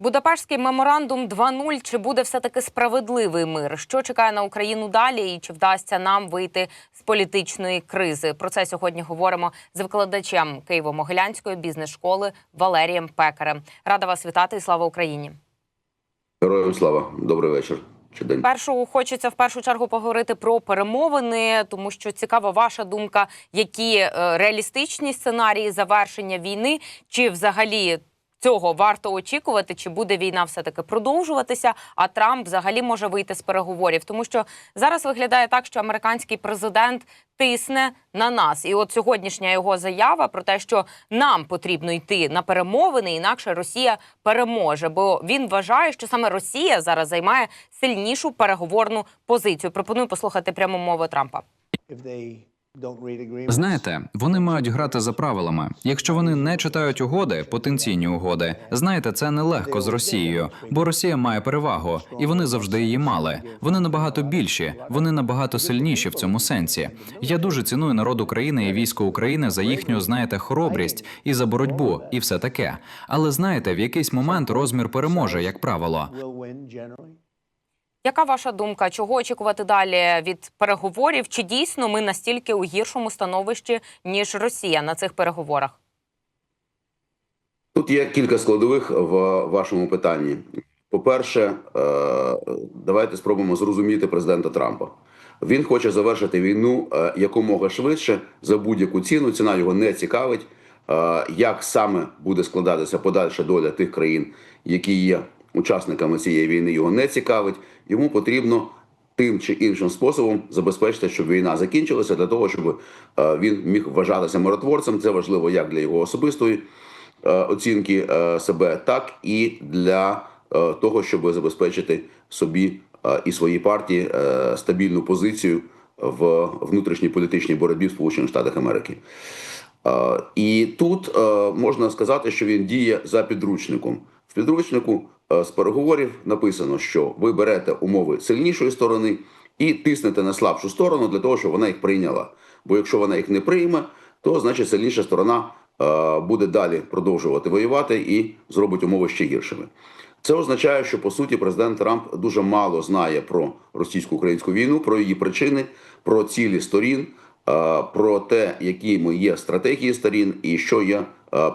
Будапештський меморандум 2.0. Чи буде все таки справедливий мир? Що чекає на Україну далі, і чи вдасться нам вийти з політичної кризи? Про це сьогодні говоримо з викладачем Києво-Могилянської бізнес-школи Валерієм Пекарем. Рада вас вітати і слава Україні. Героям слава, добрий вечір чи день. Першу хочеться в першу чергу поговорити про перемовини, тому що цікава ваша думка, які е, реалістичні сценарії завершення війни, чи взагалі цього варто очікувати, чи буде війна все таки продовжуватися? А Трамп взагалі може вийти з переговорів, тому що зараз виглядає так, що американський президент тисне на нас, і от сьогоднішня його заява про те, що нам потрібно йти на перемовини, інакше Росія переможе. Бо він вважає, що саме Росія зараз займає сильнішу переговорну позицію. Пропоную послухати пряму мову Трампа. Знаєте, вони мають грати за правилами. Якщо вони не читають угоди, потенційні угоди, знаєте, це нелегко з Росією, бо Росія має перевагу, і вони завжди її мали. Вони набагато більші, вони набагато сильніші в цьому сенсі. Я дуже ціную народ України і військо України за їхню, знаєте, хоробрість і за боротьбу, і все таке. Але знаєте, в якийсь момент розмір переможе, як правило. Яка ваша думка? Чого очікувати далі від переговорів? Чи дійсно ми настільки у гіршому становищі ніж Росія на цих переговорах? Тут є кілька складових в вашому питанні. По-перше, е, давайте спробуємо зрозуміти президента Трампа. Він хоче завершити війну е, якомога швидше за будь-яку ціну. Ціна його не цікавить. Е, Як саме буде складатися подальша доля тих країн, які є учасниками цієї війни, його не цікавить. Йому потрібно тим чи іншим способом забезпечити, щоб війна закінчилася, для того, щоб е, він міг вважатися миротворцем. Це важливо як для його особистої е, оцінки е, себе, так і для того, щоб забезпечити собі і своїй партії стабільну позицію в внутрішній політичній боротьбі в Сполучених Штатах Америки. І тут можна сказати, що він діє за підручником. В підручнику з переговорів написано, що ви берете умови сильнішої сторони і тиснете на слабшу сторону для того, щоб вона їх прийняла. Бо якщо вона їх не прийме, то значить сильніша сторона е, буде далі продовжувати воювати і зробить умови ще гіршими. Це означає, що по суті президент Трамп дуже мало знає про російсько-українську війну, про її причини, про цілі сторін, е, про те, якими є стратегії сторін і що є е,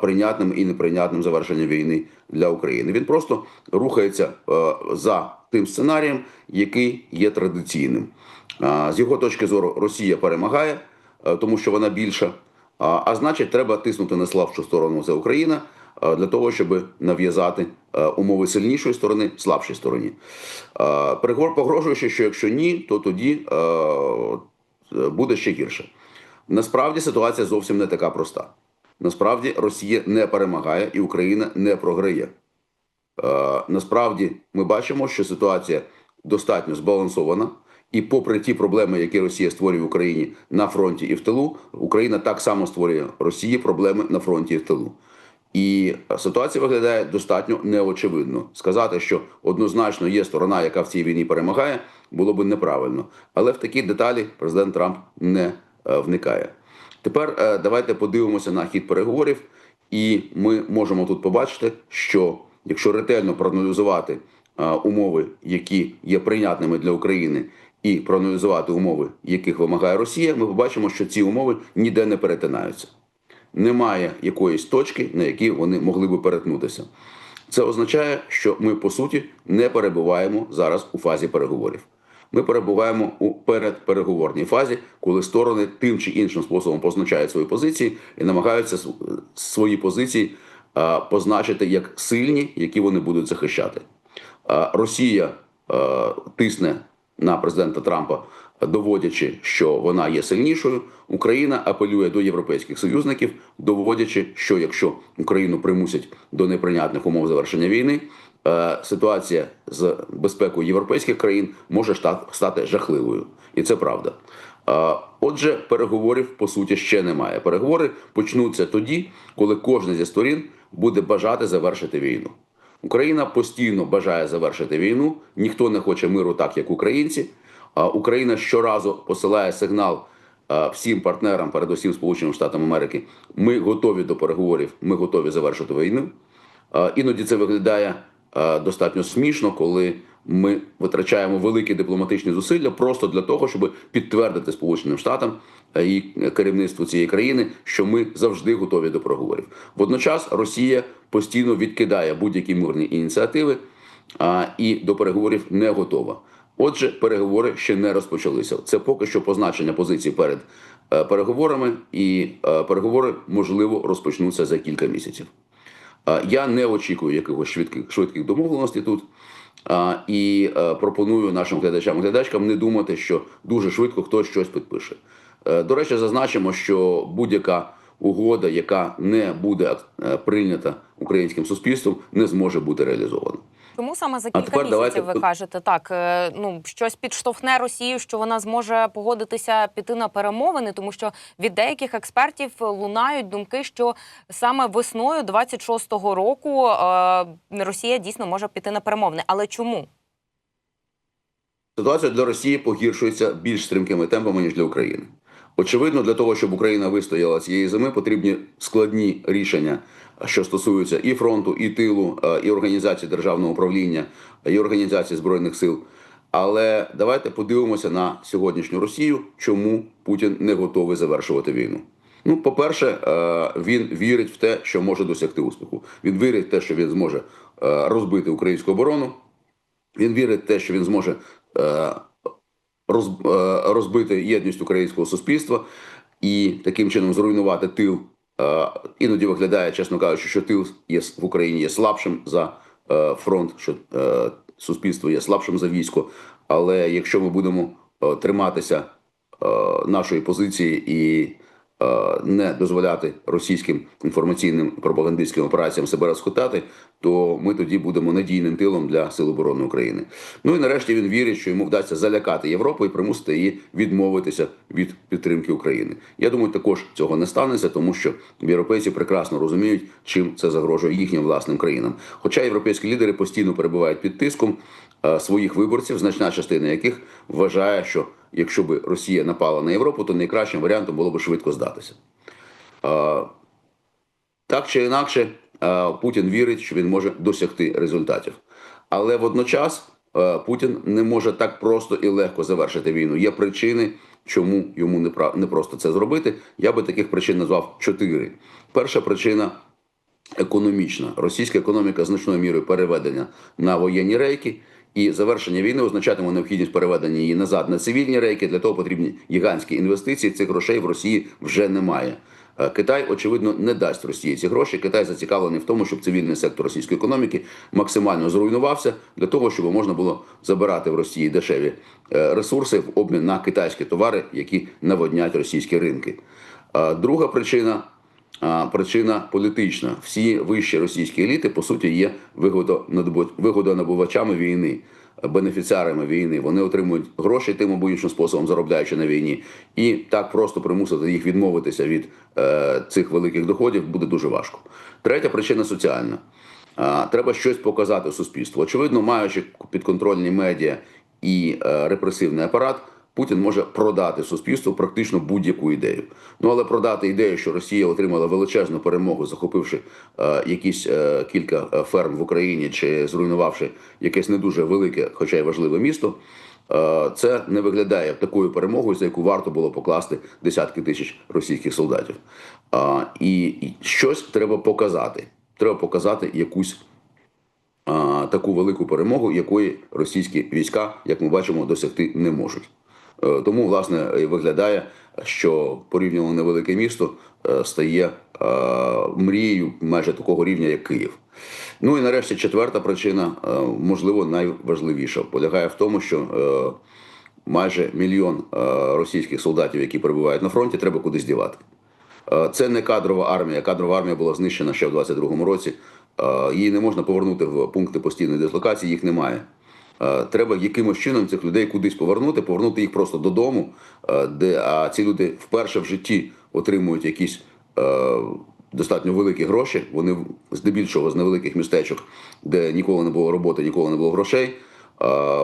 прийнятним і неприйнятним завершенням війни для України. Він просто рухається е, за тим сценарієм, який є традиційним. Е, З його точки зору, Росія перемагає, е, тому що вона більша. А, значить, треба тиснути на слабшу сторону це Україна е, для того, щоб нав'язати е, умови сильнішої сторони слабшій стороні. Е, Переговор погрожуючи, що якщо ні, то тоді е, буде ще гірше. Насправді ситуація зовсім не така проста. Насправді Росія не перемагає і Україна не програє. Е, Насправді ми бачимо, що ситуація достатньо збалансована. І попри ті проблеми, які Росія створює в Україні на фронті і в тилу, Україна так само створює Росії проблеми на фронті і в тилу. І ситуація виглядає достатньо неочевидно. Сказати, що однозначно є сторона, яка в цій війні перемагає, було б неправильно. Але в такі деталі президент Трамп не е, вникає. Тепер е, давайте подивимося на хід переговорів, і ми можемо тут побачити, що якщо ретельно проаналізувати е, умови, які є прийнятними для України, і проаналізувати умови, яких вимагає Росія, ми побачимо, що ці умови ніде не перетинаються. Немає якоїсь точки, на якій вони могли би перетнутися. Це означає, що ми по суті не перебуваємо зараз у фазі переговорів. Ми перебуваємо у передпереговорній фазі, коли сторони тим чи іншим способом позначають свої позиції і намагаються свої позиції позначити як сильні, які вони будуть захищати. Росія тисне на президента Трампа, доводячи, що вона є сильнішою. Україна апелює до європейських союзників, доводячи, що якщо Україну примусять до неприйнятних умов завершення війни, ситуація з безпекою європейських країн може стати жахливою, і це правда. Е, Отже, переговорів по суті ще немає. Переговори почнуться тоді, коли кожна зі сторін буде бажати завершити війну. Україна постійно бажає завершити війну. Ніхто не хоче миру, так як українці. Україна щоразу посилає сигнал всім партнерам, передусім Сполученим Штатам Америки. Ми готові до переговорів, ми готові завершити війну. Іноді це виглядає е, достатньо смішно, коли ми витрачаємо великі дипломатичні зусилля просто для того, щоб підтвердити Сполученим Штатам е, і керівництву цієї країни, що ми завжди готові до переговорів. Водночас Росія постійно відкидає будь-які мирні ініціативи і до переговорів не готова. Отже, переговори ще не розпочалися. Це поки що позначення позицій перед е, переговорами, і е, переговори можливо розпочнуться за кілька місяців. Я не очікую якихось швидких швидких домовленостей тут. І е, пропоную нашим глядачам глядачкам не думати, що дуже швидко хтось щось підпише. Е, До речі, зазначимо, що будь-яка угода, яка не буде е, прийнята українським суспільством, не зможе бути реалізована. Чому саме за кілька місяців давайте- ви кажете так? е, Ну щось підштовхне Росію, що вона зможе погодитися піти на перемовини, тому що від деяких експертів лунають думки, що саме весною 26-го року е, Росія дійсно може піти на перемовини. Але чому? Ситуація для Росії погіршується більш стрімкими темпами ніж для України. Очевидно, для того, щоб Україна вистояла цієї зими, потрібні складні рішення, що стосуються і фронту, і тилу, е, і організації державного управління, і організації збройних сил. Але давайте подивимося на сьогоднішню Росію, чому Путін не готовий завершувати війну. Ну, по-перше, е, він вірить в те, що може досягти успіху. Він вірить в те, що він зможе е, розбити українську оборону. Він вірить в те, що він зможе роз- розбити єдність українського суспільства і таким чином зруйнувати тил. Е, Іноді виглядає, чесно кажучи, що тил є в Україні є слабшим за е, фронт, що е, суспільство є слабшим за військо. Але якщо ми будемо триматися нашої позиції і не дозволяти російським інформаційним пропагандистським операціям себе розхитати, то ми тоді будемо надійним тилом для Сил оборони України. Ну і нарешті він вірить, що йому вдасться залякати Європу і примусити її відмовитися від підтримки України. Я думаю, також цього не станеться, тому що європейці прекрасно розуміють, чим це загрожує їхнім власним країнам. Хоча європейські лідери постійно перебувають під тиском е, своїх виборців, значна частина яких вважає, що якщо би Росія напала на Європу, то найкращим варіантом було б швидко здатися. Е, Так чи інакше, е, Путін вірить, що він може досягти результатів. Але водночас е, Путін не може так просто і легко завершити війну. Є причини, чому йому не просто це зробити. Я би таких причин назвав чотири. Перша причина економічна. Російська економіка значною мірою переведення на воєнні рейки. І завершення війни означатиме необхідність переведення її назад на цивільні рейки. Для того потрібні гігантські інвестиції. Цих грошей в Росії вже немає. Е, Китай, очевидно, не дасть Росії ці гроші. Китай зацікавлений в тому, щоб цивільний сектор російської економіки максимально зруйнувався для того, щоб можна було забирати в Росії дешеві е, ресурси в обмін на китайські товари, які наводнять російські ринки. Е, Друга причина причина політична. Всі вищі російські еліти, по суті, є вигодонабувачами війни, бенефіціарами війни. Вони отримують гроші тим або іншим способом, заробляючи на війні. І так просто примусити їх відмовитися від е, цих великих доходів буде дуже важко. Третя причина соціальна. Треба щось показати суспільству. Очевидно, маючи підконтрольні медіа і е, репресивний апарат, Путін може продати суспільству практично будь-яку ідею. Ну але продати ідею, що Росія отримала величезну перемогу, захопивши е, якісь е, кілька е, ферм в Україні чи зруйнувавши якесь не дуже велике, хоча й важливе місто. е, Це не виглядає такою перемогою, за яку варто було покласти десятки тисяч російських солдатів. І і щось треба показати. Треба показати якусь таку велику перемогу, якої російські війська, як ми бачимо, досягти не можуть. Е, Тому, власне, і виглядає, що порівняно невелике місто е, стає е, мрією майже такого рівня, як Київ. Ну і нарешті четверта причина, можливо, найважливіша, полягає в тому, що майже мільйон російських солдатів, які перебувають на фронті, треба кудись дівати. Це не кадрова армія. Кадрова армія була знищена ще в 22-му році. Її не можна повернути в пункти постійної дислокації, їх немає. Е, Треба якимось чином цих людей кудись повернути, повернути їх просто додому, е, де а ці люди вперше в житті отримують якісь е, достатньо великі гроші. Вони здебільшого з невеликих містечок, де ніколи не було роботи, ніколи не було грошей.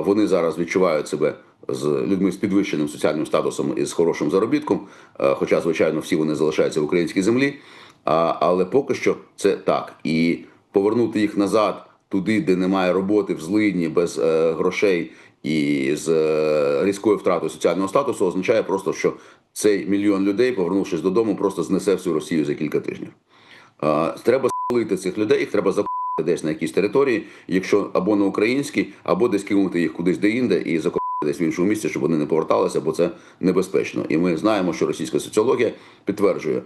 Вони зараз відчувають себе з людьми з підвищеним соціальним статусом і з хорошим заробітком. Хоча, звичайно, всі вони залишаються в українській землі. Але поки що це так. І повернути їх назад туди, де немає роботи, в злидні, без е, грошей і з е, різкою втратою соціального статусу, означає просто, що цей мільйон людей, повернувшись додому, просто знесе всю Росію за кілька тижнів. Е, треба спалити цих людей, їх треба закупити десь на якійсь території, якщо або на українській, або десь кинути їх кудись де-інде і закопати десь в іншому місці, щоб вони не поверталися, бо це небезпечно. І ми знаємо, що російська соціологія підтверджує, е,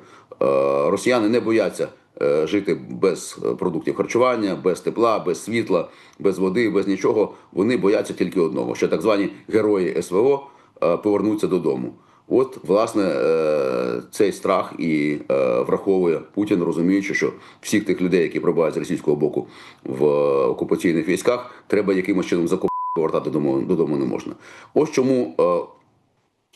росіяни не бояться е, жити без е, продуктів харчування, без тепла, без світла, без води, без нічого. Вони бояться тільки одного: що так звані герої СВО повернуться додому. От, власне, цей страх і враховує Путін, розуміючи, що всіх тих людей, які прибувають з російського боку в окупаційних військах, треба якимось чином закопати, повертати додому, додому не можна. Ось чому е,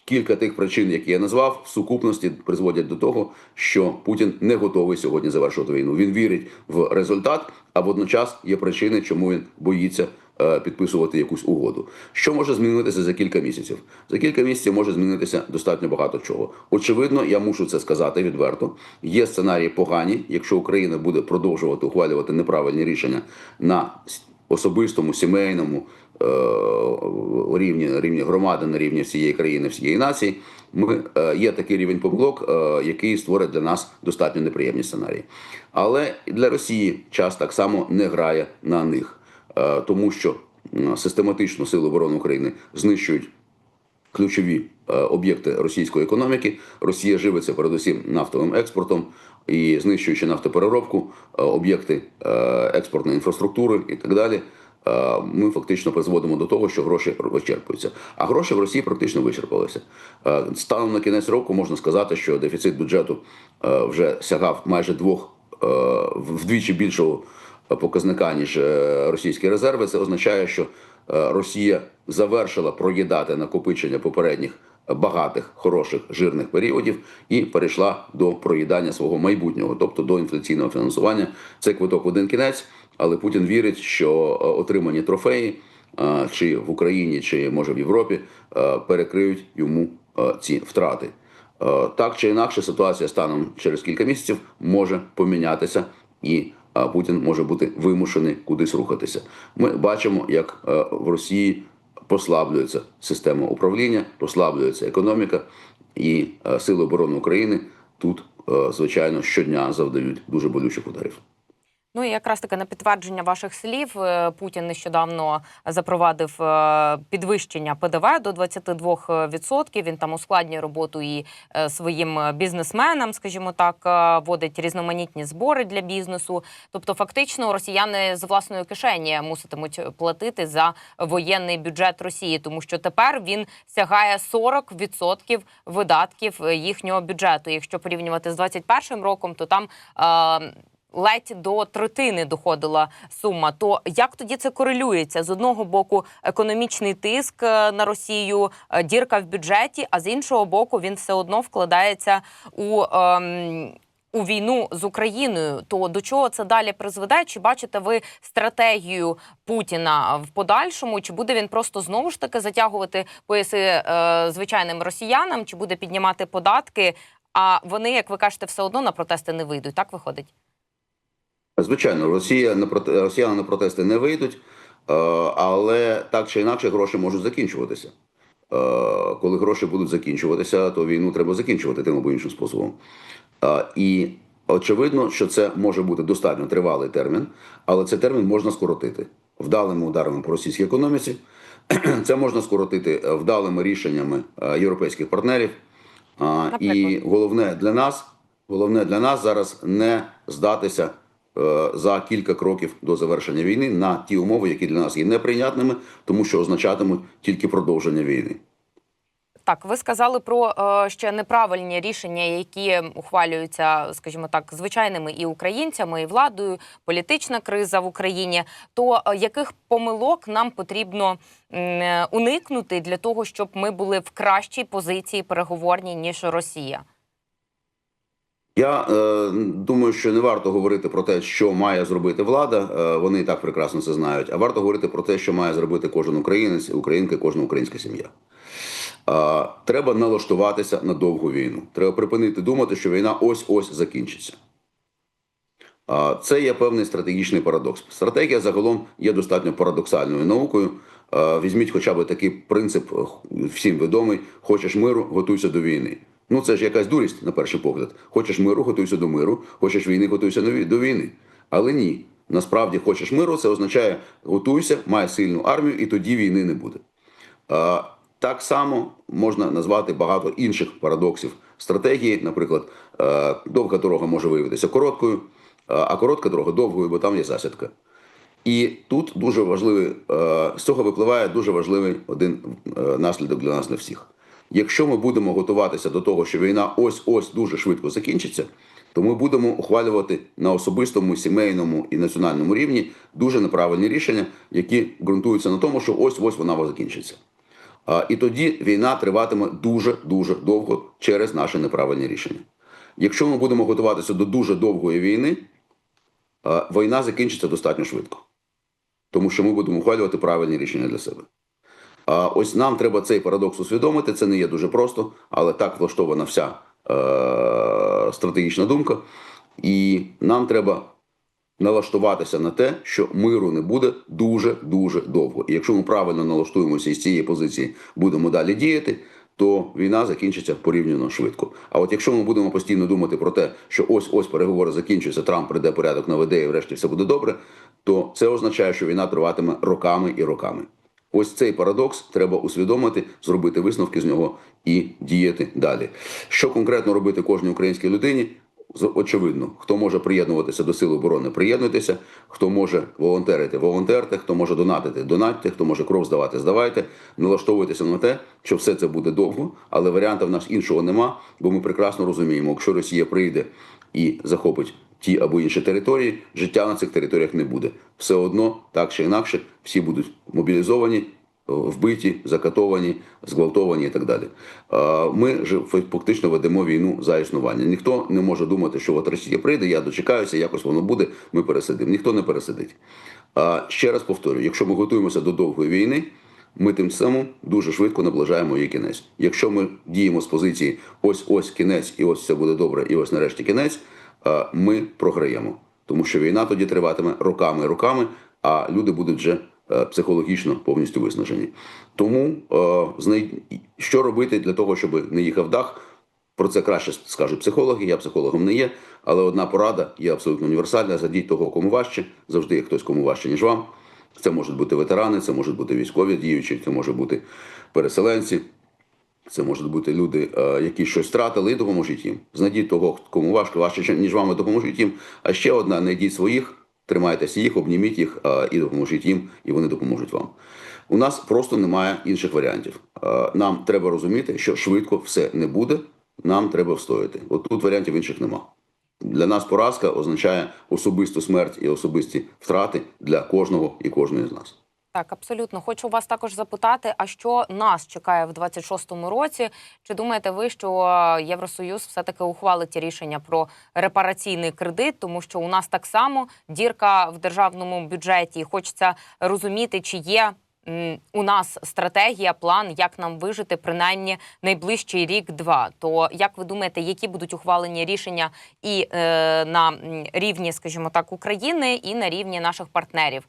кілька тих причин, які я назвав, в сукупності призводять до того, що Путін не готовий сьогодні завершувати війну. Він вірить в результат, а водночас є причини, чому він боїться е, підписувати якусь угоду. Що може змінитися за кілька місяців? За кілька місяців може змінитися достатньо багато чого. Очевидно, я мушу це сказати відверто. Є сценарії погані, якщо Україна буде продовжувати ухвалювати неправильні рішення на особистому, сімейному рівні, рівні громади, на рівні всієї країни, всієї нації. Ми е, є такий рівень помилок, е, який створить для нас достатньо неприємні сценарії. Але для Росії час так само не грає на них, е, тому що систематично сили оборони України знищують ключові е, об'єкти російської економіки. Росія живиться передусім нафтовим експортом і знищуючи нафтопереробку, е, об'єкти е, експортної інфраструктури і так далі. Е, Ми фактично призводимо до того, що гроші вичерпуються. А гроші в Росії практично вичерпалися. Е, Станом на кінець року можна сказати, що дефіцит бюджету е, вже сягав майже двох вдвічі більшого показника ніж російські резерви. Це означає, що Росія завершила проїдати накопичення попередніх багатих, хороших, жирних періодів і перейшла до проїдання свого майбутнього, тобто до інфляційного фінансування. Це квиток в один кінець, але Путін вірить, що е, отримані трофеї е, чи в Україні, чи може в Європі е, перекриють йому ці втрати. Так чи інакше, ситуація станом через кілька місяців може помінятися, і Путін може бути вимушений кудись рухатися. Ми бачимо, як в Росії послаблюється система управління, послаблюється економіка, і е, сили оборони України тут, е, звичайно, щодня завдають дуже болючих ударів. Ну і якраз таки на підтвердження ваших слів е, Путін нещодавно запровадив е, підвищення ПДВ до 22%. Він там ускладнює роботу і е, своїм бізнесменам, скажімо так, е, вводить різноманітні збори для бізнесу. Тобто, фактично, росіяни з власної кишені муситимуть платити за воєнний бюджет Росії, тому що тепер він сягає 40% видатків е, їхнього бюджету. Якщо порівнювати з 21 роком, то там. Ледь до третини доходила сума. То як тоді це корелюється? З одного боку, економічний тиск е, на Росію, е, дірка в бюджеті, а з іншого боку, він все одно вкладається у. Ем... У війну з Україною, то до чого це далі призведе? Чи бачите ви стратегію Путіна в подальшому? Чи буде він просто знову ж таки затягувати пояси е, звичайним росіянам, чи буде піднімати податки? А вони, як ви кажете, все одно на протести не вийдуть. Так виходить? Звичайно, Росія на росіяни на протести не вийдуть, е, але так чи інакше гроші можуть закінчуватися. Е, Коли гроші будуть закінчуватися, то війну треба закінчувати тим або іншим способом. Е, І очевидно, що це може бути достатньо тривалий термін, але цей термін можна скоротити вдалими ударами по російській економіці. Це можна скоротити вдалими рішеннями європейських партнерів. І головне для нас, головне для нас зараз не здатися за кілька кроків до завершення війни на ті умови, які для нас є неприйнятними, тому що означатимуть тільки продовження війни. Так, ви сказали про е, ще неправильні рішення, які ухвалюються, скажімо так, звичайними і українцями, і владою, політична криза в Україні. То е, яких помилок нам потрібно е, уникнути для того, щоб ми були в кращій позиції переговорній ніж Росія? Я е, думаю, що не варто говорити про те, що має зробити влада. Е, вони і так прекрасно це знають. А варто говорити про те, що має зробити кожен українець, українка, кожна українська сім'я. Е, треба налаштуватися на довгу війну. Треба припинити думати, що війна ось ось закінчиться. А це є певний стратегічний парадокс. Стратегія загалом є достатньо парадоксальною наукою. Е, Візьміть хоча б такий принцип, е, всім відомий: хочеш миру, готуйся до війни. Ну це ж якась дурість на перший погляд. Хочеш миру, готуйся до миру, хочеш війни, готуйся до війни. Але ні. Насправді, хочеш миру, це означає готуйся, май сильну армію, і тоді війни не буде. Е, Так само можна назвати багато інших парадоксів стратегії. Наприклад, е, довга дорога може виявитися короткою, а коротка дорога довгою, бо там є засідка. І тут дуже важливий е, з цього випливає дуже важливий один е, наслідок для нас для всіх. Якщо ми будемо готуватися до того, що війна ось ось дуже швидко закінчиться, то ми будемо ухвалювати на особистому, сімейному і національному рівні дуже неправильні рішення, які ґрунтуються на тому, що ось ось вона закінчиться. І тоді війна триватиме дуже дуже довго через наші неправильні рішення. Якщо ми будемо готуватися до дуже довгої війни, війна закінчиться достатньо швидко, тому що ми будемо ухвалювати правильні рішення для себе. Ось нам треба цей парадокс усвідомити. Це не є дуже просто, але так влаштована вся е- стратегічна думка. І нам треба налаштуватися на те, що миру не буде дуже дуже довго. І якщо ми правильно налаштуємося і з цієї позиції будемо далі діяти, то війна закінчиться порівняно швидко. А от якщо ми будемо постійно думати про те, що ось ось переговори закінчуються, Трамп прийде порядок наведе, і врешті все буде добре, то це означає, що війна триватиме роками і роками. Ось цей парадокс треба усвідомити, зробити висновки з нього і діяти далі. Що конкретно робити кожній українській людині? Очевидно, хто може приєднуватися до сил оборони, приєднуйтеся. Хто може волонтерити, волонтерте, хто може донатити, донатьте, хто може кров здавати, здавайте. Налаштовуйтеся на те, що все це буде довго, але варіанта в нас іншого нема, бо ми прекрасно розуміємо, якщо Росія прийде і захопить ті або інші території, життя на цих територіях не буде. Все одно, так чи інакше, всі будуть мобілізовані, вбиті, закатовані, зґвалтовані і так далі. Е, Ми ж фактично ведемо війну за існування. Ніхто не може думати, що от Росія прийде, я дочекаюся, якось воно буде, ми пересидимо. Ніхто не пересидить. Е, Ще раз повторюю: якщо ми готуємося до довгої війни, ми тим самим дуже швидко наближаємо її кінець. Якщо ми діємо з позиції ось ось кінець, і ось все буде добре, і ось нарешті кінець, е, ми програємо. Тому що війна тоді триватиме роками і роками, а люди будуть вже е, психологічно повністю виснажені. Тому е, що робити для того, щоб не їхав дах, про це краще скажуть психологи. Я психологом не є, але одна порада є абсолютно універсальна. Задіть того, кому важче. Завжди є хтось кому важче, ніж вам. Це можуть бути ветерани, це можуть бути військові діючі, це може бути переселенці. Це можуть бути люди, е, які щось втратили, і допоможіть їм. Знайдіть того, кому важко, важче, ніж вам, і допоможіть їм. А ще одна: знайдіть своїх, тримайтеся їх, обніміть їх е, і допоможіть їм, і вони допоможуть вам. У нас просто немає інших варіантів. Е, Нам треба розуміти, що швидко все не буде. Нам треба встояти. От тут варіантів інших нема. Для нас поразка означає особисту смерть і особисті втрати для кожного і кожної з нас. Так, абсолютно. Хочу вас також запитати, а що нас чекає в 26-му році? Чи думаєте ви, що Євросоюз все-таки ухвалить рішення про репараційний кредит, тому що у нас так само дірка в державному бюджеті. Хочеться розуміти, чи є у нас стратегія, план, як нам вижити принаймні найближчий рік-два. То як ви думаєте, які будуть ухвалені рішення і е, на рівні, скажімо так, України, і на рівні наших партнерів?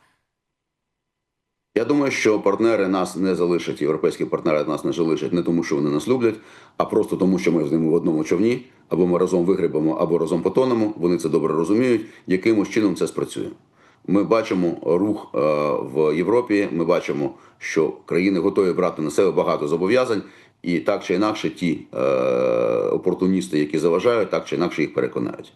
Я думаю, що партнери нас не залишать, європейські партнери нас не залишать не тому, що вони нас люблять, а просто тому, що ми з ними в одному човні, або ми разом вигребемо, або разом потонемо. Вони це добре розуміють, якимось чином це спрацює. Ми бачимо рух е, в Європі. Ми бачимо, що країни готові брати на себе багато зобов'язань, і так чи інакше, ті е, опортуністи, які заважають, так чи інакше їх переконають.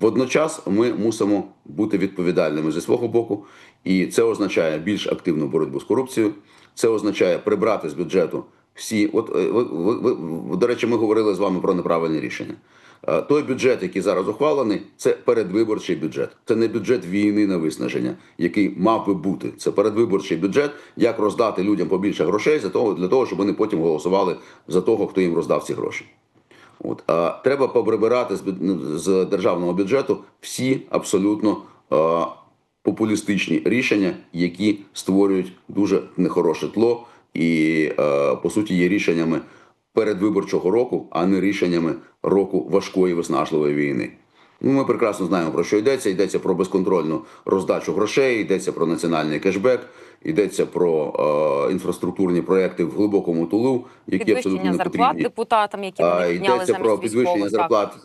Водночас ми мусимо бути відповідальними зі свого боку, і це означає більш активну боротьбу з корупцією. Це означає прибрати з бюджету всі. От е, ви, ви, ви, до речі, ми говорили з вами про неправильне рішення. Е, Той бюджет, який зараз ухвалений, це передвиборчий бюджет. Це не бюджет війни на виснаження, який мав би бути. Це передвиборчий бюджет, як роздати людям побільше грошей за того, для того, щоб вони потім голосували за того, хто їм роздав ці гроші. От а, треба поприбирати з, з державного бюджету всі абсолютно а, популістичні рішення, які створюють дуже нехороше тло, і а, по суті є рішеннями передвиборчого року, а не рішеннями року важкої виснажливої війни. Ну, ми прекрасно знаємо про що йдеться. Йдеться про безконтрольну роздачу грошей, йдеться про національний кешбек, йдеться про е, інфраструктурні проекти в глибокому тулу, які абсолютно не зарплат потрібні. депутатам, які вони підняли йдеться про підвищення зарплат.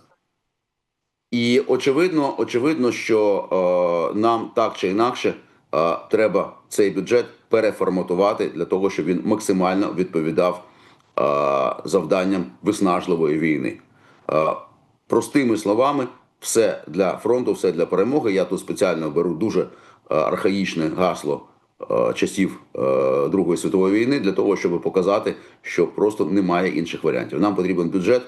І очевидно, очевидно, що е, нам так чи інакше е, треба цей бюджет переформатувати для того, щоб він максимально відповідав завданням виснажливої війни. Е, простими словами, все для фронту, все для перемоги. Я тут спеціально беру дуже е, архаїчне гасло е, часів е, Другої світової війни для того, щоб показати, що просто немає інших варіантів. Нам потрібен бюджет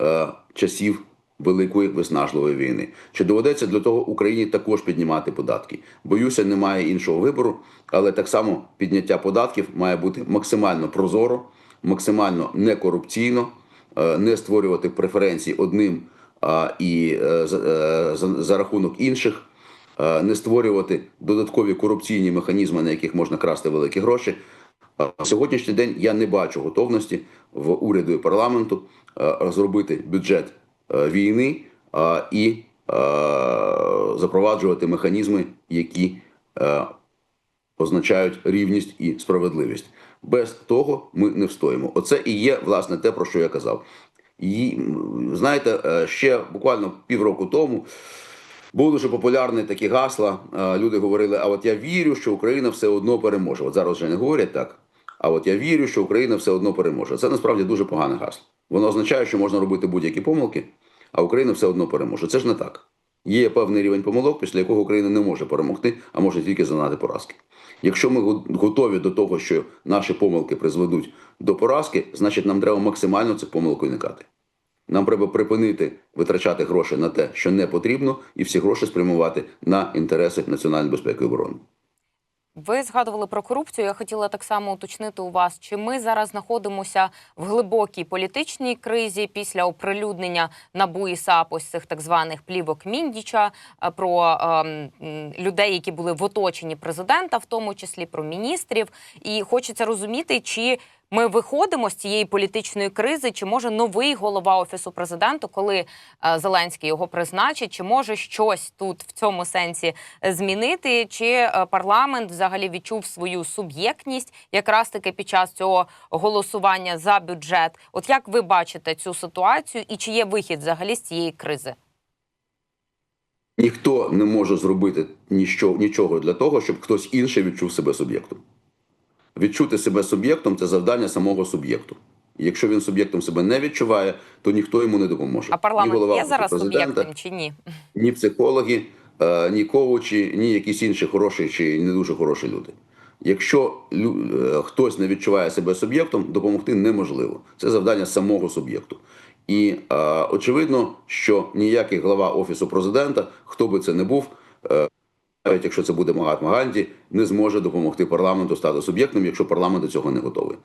е, часів великої виснажливої війни. Чи доведеться для того Україні також піднімати податки? Боюся, немає іншого вибору, але так само підняття податків має бути максимально прозоро, максимально некорупційно, е, не створювати преференції одним і е, за, е, за, рахунок інших. Не створювати додаткові корупційні механізми, на яких можна красти великі гроші. На сьогоднішній день я не бачу готовності в уряду і парламенту розробити бюджет війни і запроваджувати механізми, які означають рівність і справедливість. Без того ми не встоїмо. Оце і є власне те, про що я казав. І знаєте, е, ще буквально півроку тому були дуже популярні такі гасла. Е, Люди говорили: а от я вірю, що Україна все одно переможе. От зараз вже не говорять так. А от я вірю, що Україна все одно переможе. Це насправді дуже погане гасло. Воно означає, що можна робити будь-які помилки, а Україна все одно переможе. Це ж не так. Є певний рівень помилок, після якого Україна не може перемогти, а може тільки зазнати поразки. Якщо ми готові до того, що наші помилки призведуть до поразки, значить нам треба максимально цих помилок уникати. Нам треба припинити витрачати гроші на те, що не потрібно, і всі гроші спрямувати на інтереси національної безпеки і оборони. Ви згадували про корупцію. Я хотіла так само уточнити у вас, чи ми зараз знаходимося в глибокій політичній кризі після оприлюднення НАБУ і САП ось цих так званих плівок Міндіча е, про ем, людей, які були в оточенні президента, в тому числі про міністрів. І хочеться розуміти, чи ми виходимо з цієї політичної кризи, чи може новий голова офісу президента, коли е, Зеленський його призначить, чи може щось тут в цьому сенсі змінити, чи е, парламент взагалі відчув свою суб'єктність якраз таки під час цього голосування за бюджет? От як ви бачите цю ситуацію, і чи є вихід взагалі з цієї кризи? Ніхто не може зробити ніщо, нічого для того, щоб хтось інший відчув себе суб'єктом. Відчути себе суб'єктом це завдання самого суб'єкту. Якщо він суб'єктом себе не відчуває, то ніхто йому не допоможе. А парламент ні голова є зараз суб'єктом чи ні? ні психологи, е, ні коучі, ні якісь інші хороші чи не дуже хороші люди. Якщо е, хтось не відчуває себе суб'єктом, допомогти неможливо. Це завдання самого суб'єкту. І е, очевидно, що ніякий глава офісу президента, хто би це не був, е, навіть якщо це буде Магатма Ганді, не зможе допомогти парламенту стати суб'єктом, якщо парламент до цього не готовий.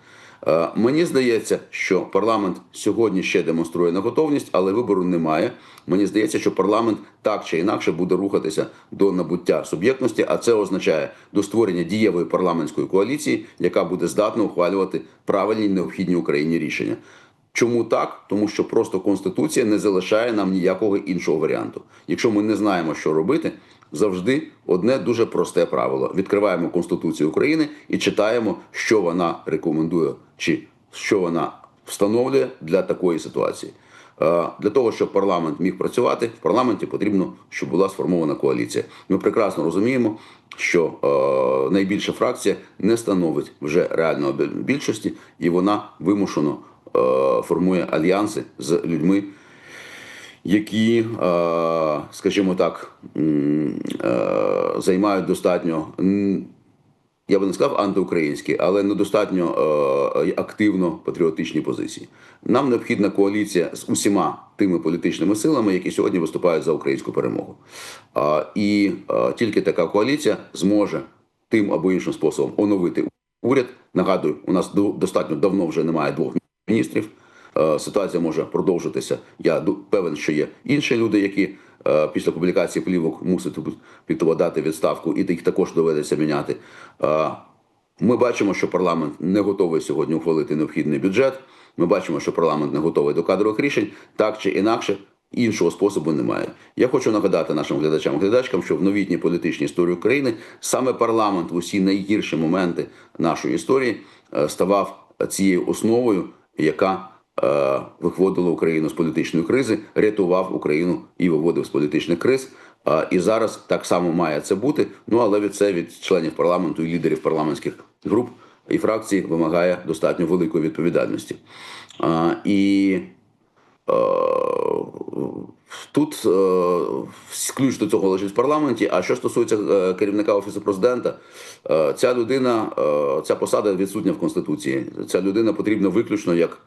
Е, Мені здається, що парламент сьогодні ще демонструє неготовність, але вибору немає. Мені здається, що парламент так чи інакше буде рухатися до набуття суб'єктності, а це означає до створення дієвої парламентської коаліції, яка буде здатна ухвалювати правильні необхідні Україні рішення. Чому так? Тому що просто конституція не залишає нам ніякого іншого варіанту. Якщо ми не знаємо, що робити, завжди одне дуже просте правило: відкриваємо Конституцію України і читаємо, що вона рекомендує, чи що вона встановлює для такої ситуації. Е, Для того, щоб парламент міг працювати, в парламенті потрібно, щоб була сформована коаліція. Ми прекрасно розуміємо, що е, найбільша фракція не становить вже реальної більшості, і вона вимушено е, формує альянси з людьми, які, е, скажімо так, е, займають достатньо. Я би не сказав антиукраїнські, але недостатньо е, активно патріотичні позиції. Нам необхідна коаліція з усіма тими політичними силами, які сьогодні виступають за українську перемогу. А, і е, тільки така коаліція зможе тим або іншим способом оновити уряд. Нагадую, у нас достатньо давно вже немає двох міністрів. Е, Ситуація може продовжитися. Я певен, що є інші люди, які е, після публікації плівок мусять підводати відставку, і їх також доведеться міняти. Е, Ми бачимо, що парламент не готовий сьогодні ухвалити необхідний бюджет. Ми бачимо, що парламент не готовий до кадрових рішень. Так чи інакше, Іншого способу немає. Я хочу нагадати нашим глядачам глядачкам, що в новітній політичній історії України саме парламент в усі найгірші моменти нашої історії ставав цією основою, яка е, Україну з політичної кризи, рятував Україну і виводив з політичних криз. Е, І зараз так само має це бути. Ну але від це від членів парламенту і лідерів парламентських груп і фракцій вимагає достатньо великої відповідальності. Е, І Тут ключ до цього лежить в парламенті. А що стосується керівника офісу президента, ця людина, ця посада відсутня в конституції. Ця людина потрібна виключно як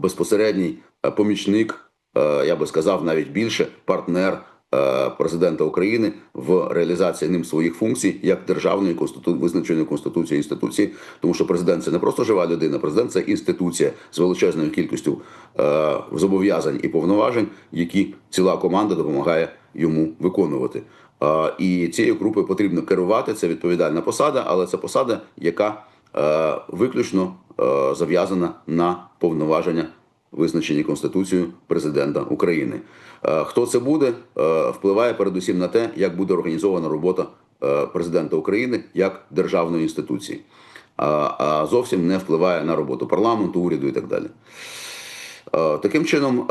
безпосередній е, помічник, е, я би сказав, навіть більше партнер е, президента України в реалізації ним своїх функцій як державної конститу... визначеної конституцією інституції, тому що президент це не просто жива людина, президент це інституція з величезною кількістю зобов'язань і повноважень, які ціла команда допомагає йому виконувати. І цією групою потрібно керувати. Це відповідальна посада, але це посада, яка виключно зав'язана на повноваження визначені Конституцією президента України. Е, Хто це буде, е, впливає передусім на те, як буде організована робота е, президента України як державної інституції, а зовсім не впливає на роботу парламенту, уряду і так далі. Е, Таким чином, е,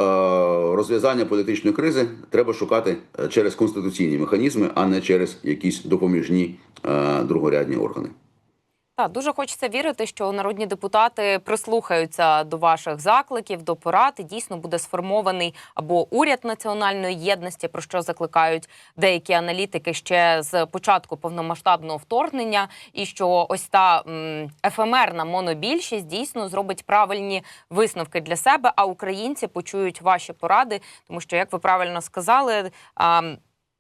розв'язання політичної кризи треба шукати е, через конституційні механізми, а не через якісь допоміжні е, другорядні органи. Так, дуже хочеться вірити, що народні депутати прислухаються до ваших закликів, до порад. І дійсно буде сформований або уряд національної єдності, про що закликають деякі аналітики ще з початку повномасштабного вторгнення, і що ось та м, ефемерна монобільшість дійсно зробить правильні висновки для себе. А українці почують ваші поради, тому що, як ви правильно сказали, а,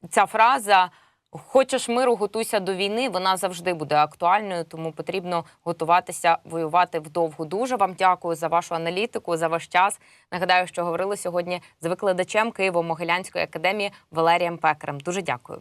ця фраза. Хочеш миру, готуйся до війни. Вона завжди буде актуальною, тому потрібно готуватися воювати вдовго. Дуже вам дякую за вашу аналітику, за ваш час. Нагадаю, що говорили сьогодні з викладачем Києво-Могилянської академії Валерієм Пекарем. Дуже дякую.